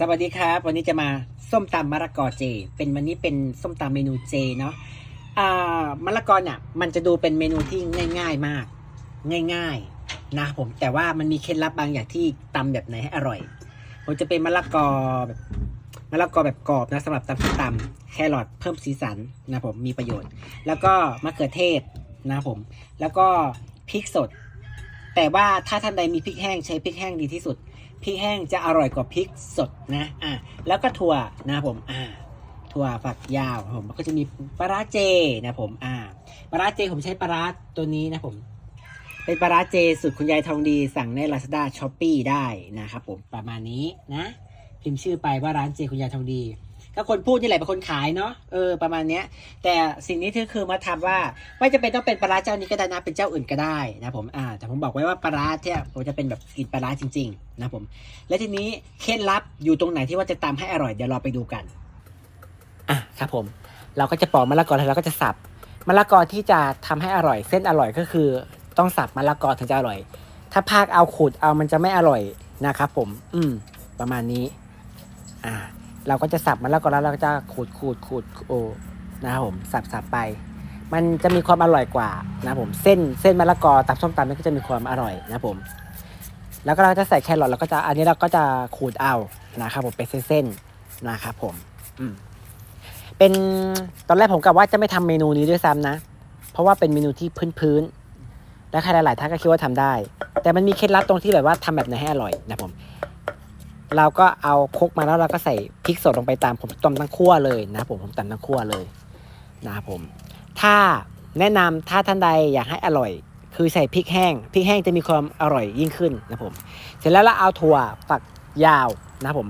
สวัสดีครับ วันนี้จะมาส้มตำมะละกอเจ เป็นวันนี้เป็นส้มตำเมนูเจเนาะอ่ามะละกอเนี่ยมันจะดูเป็นเมนูที่ง่าย ๆมาก ง่ายๆนะผมแต่ว่ามันมีเคล็ดลับบางอย่างที่ตำแบบไหนให้อร่อย ผมจะเป็นมะละกอแบบมะละกอแบบกรอบนะสำหรับตำส้มตำแครอทเพิ่มสีสันนะผมมีประโยชน์ แล้วก็มะเขือเทศนะผม แล้วก็พริกสด แต่ว่าถ้าท่านใดมีพริกแห้งใช้พริกแห้งดีที่สุด พริกแห้งจะอร่อยกว่าพริกสดนะอะแล้วก็ถั่วนะผมอ่าถั่วฝักยาวผมก็จะมีปลาร้าเจนะผมอ่าปลาร้าเจผมใช้ปลาร้าตัวนี้นะผมเป็นปลาร้าเจสุดคุณยายทองดีสั่งใน Lazada s h o p e e ได้นะครับผมประมาณนี้นะ พิมพ์ชื่อไปว่าร้านเจคุณยายทองดี ก็คนพูดนี่แหละเป็นคนขายเนาะเออประมาณเนี้ย แต่สิ่งนี้ที่คือมาทำว่าไม่จำเป็นต้องเป็นปลาร้าเจ้านี้ก็ได้นะเป็นเจ้าอื่นก็ได้นะผมอ่าแต่ผมบอกไว้ว่าปลาร้าเนี่ยผมจะเป็นแบบกินปลาร้าจริง ๆ นะผม และทีนี้เคล็ดลับอยู่ตรงไหนที่ว่าจะตำให้อร่อยเดี๋ยวเราไปดูกันอะครับผม เราก็จะปอกมะละกอแล้วเราก็จะสับมะละกอที่จะทำให้อร่อย เส้นอร่อยก็คือต้องสับมะละกอถึงจะอร่อย ถ้าพากเอาขูดเอามันจะไม่อร่อยนะครับผม อืม ประมาณนี้ อ่า เราก็จะสับมะละกอแล้วเราก็จะขูดขูดขูดโอนะครับผมสับสับไป มันจะมีความอร่อยกว่านะครับผมเส้นเส้นมะละกอตับส้มตำนี่ก็จะมีความอร่อยนะครับผม แล้วก็เราจะใส่แครอทแล้วก็จะอันนี้เราก็จะขูดเอานะครับผมเป็นเส้นๆนะครับผมอืมเป็นตอนแรกผมกะว่าจะไม่ทำเมนูนี้ด้วยซ้ำนะ เพราะว่าเป็นเมนูที่พื้นๆและใครหลายๆท่านก็คิดว่าทำได้ แต่มันมีเคล็ดลับตรงที่แบบว่าทำแบบไหนให้อร่อยนะผม เราก็เอาคกมาแล้วเราก็ใส่พริกสดลงไปตามผมตำทั้งคั่วเลยนะผมผมตำทั้งคั่วเลยนะครับผม ถ้าแนะนำถ้าท่านใดอยากให้อร่อย คือใส่พริกแห้งพริกแห้งจะมีความอร่อยยิ่งขึ้นนะผม เสร็จแล้วเราเอาถั่วฝักยาวนะผม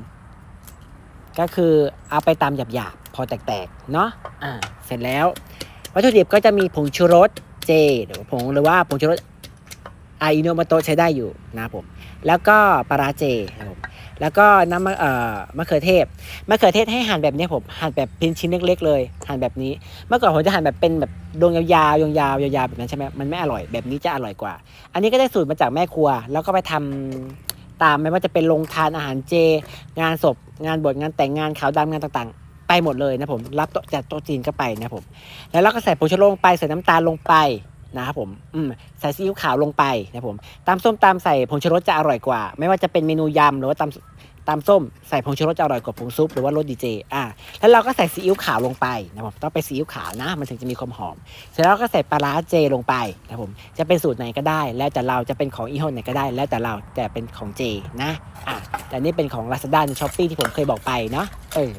ก็คือเอาไปตำหยาบๆพอแตกๆเนาะอ่าเสร็จแล้ว วัตถุดิบก็จะมีผงชูรสเจหรือผงหรือว่าผงชูรสอาอิโนมาโตใช้ได้อยู่นะครับผม แล้วก็ปลาร้าเจครับผ แล้วก็น้ำมะเอ่อมะเขือเทศมะเขือเทศให้หั่นแบบนี้ผมหั่นแบบเป็นชิ้นเล็ก ๆ เลยหั่นแบบนี้ เมื่อก่อนผมจะหั่นแบบเป็นแบบดวงยาวๆยาวๆยาวๆแบบนั้นใช่ไหมมันไม่อร่อยแบบนี้จะอร่อยกว่า อันนี้ก็ได้สูตรมาจากแม่ครัว แล้วก็ไปทำตามไม่ว่าจะเป็นโรงทานอาหารเจ งานศพ งานบวชงานแต่งงานขาวดำงานต่างๆ ไปหมดเลยนะผม รับจัดโต๊ะจีนก็ไปนะผม แล้วเราก็ใส่ผงชูรสลงไปใส่น้ำตาลลงไป นะครับผมอืมใส่ซีอิ๊วขาวลงไปนะผมตำส้มตำใส่ผงชูรสจะอร่อยกว่า ไม่ว่าจะเป็นเมนูยำหรือว่าตำตำส้มใส่ผงชูรสจะอร่อยกว่าผงซุปหรือว่ารสดีเจอ่าแล้วเราก็ใส่ซีอิ๊วขาวลงไปนะผมต้องไปซีอิ๊วขาวนะ มันถึงจะมีความหอม เสร็จแล้วก็ใส่ปลาร้าเจลงไปนะผมจะเป็นสูตรไหนก็ได้ แล้วแต่เราจะเป็นของอีโฮนไหนก็ได้ แล้วแต่เราแต่เป็นของเจนะอะแต่นี่เป็นของ Lazada ในช้อปปีที่ผมเคยบอกไปเนาะเออ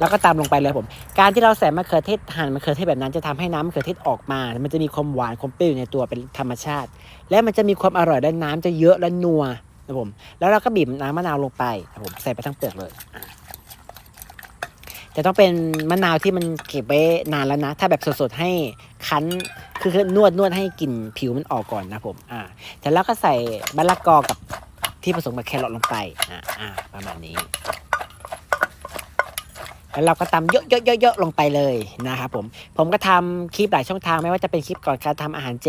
แล้วก็ตามลงไปเลยผม การที่เราใส่มะเขือเทศหั่นมะเขือเทศแบบนั้นจะทำให้น้ำมะเขือเทศออกมา มันจะมีความหวานความเปรี้ยวอยู่ในตัวเป็นธรรมชาติ และมันจะมีความอร่อยและน้ำจะเยอะและนัวนะผมแล้วเราก็บีบน้ำมะนาวลงไปนะผมใส่ไปทั้งเปลือกเลยอะแต่ต้องเป็นมะนาวที่มันเก็บไว้นานแล้วนะ ถ้าแบบสดๆให้คั้นคือคือนวดนวดให้กลิ่นผิวมันออกก่อนนะผมอ่าแต่แล้วก็ใส่มะละกอกับที่ผสมกับแครอทลงไปอ่าอ่าประมาณนี้ แล้วเราก็ตำเยอะๆๆๆลงไปเลยนะครับผม ผมก็ทำคลิปหลายช่องทางไม่ว่าจะเป็นคลิปก่อนการทำอาหารเจ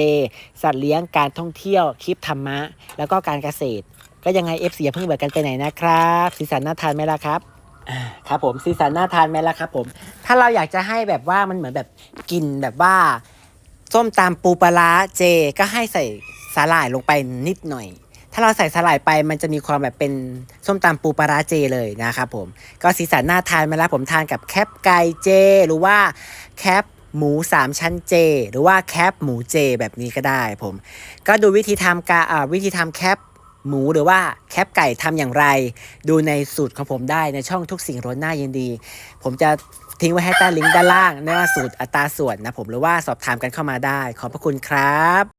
สัตว์เลี้ยงการท่องเที่ยวคลิปธรรมะ แล้วก็การเกษตร ก็ยังไงเอฟซีอย่าเพิ่งเบื่อกันไปไหนนะครับสีสันน่าทานไหมล่ะครับครับผมสีสันน่าทานไหมล่ะครับ ผม ถ้าเราอยากจะให้แบบว่ามันเหมือนแบบกินแบบว่าส้มตำปูปลาเจ ก็ให้ใส่สาหร่ายลงไปนิดหน่อย ถ้าเราใส่สาหร่ายไปมันจะมีความแบบเป็นส้มตำปูปลาร้าเจเลยนะครับผม ก็สีสันน่าทานไหมาแล้วผมทานกับแคปไก่เจ หรือว่าแคปหมูสามชั้นเจ หรือว่าแคปหมูเจ แบบนี้ก็ได้ผม ก็ดูวิธีทำกาวิธีทำแคปหมูหรือว่าแคปไก่ทำอย่างไร ดูในสูตรของผมได้ในช่องทุกสิ่งร้นหน้ายินดี ผมจะทิ้งไว้ให้ใต้ลิงก์ด้านล่างไม่ว่าสูตรอัตราส่วนนะผมหรือว่าสอบถามกันเข้ามาได้ ขอบพระคุณครับ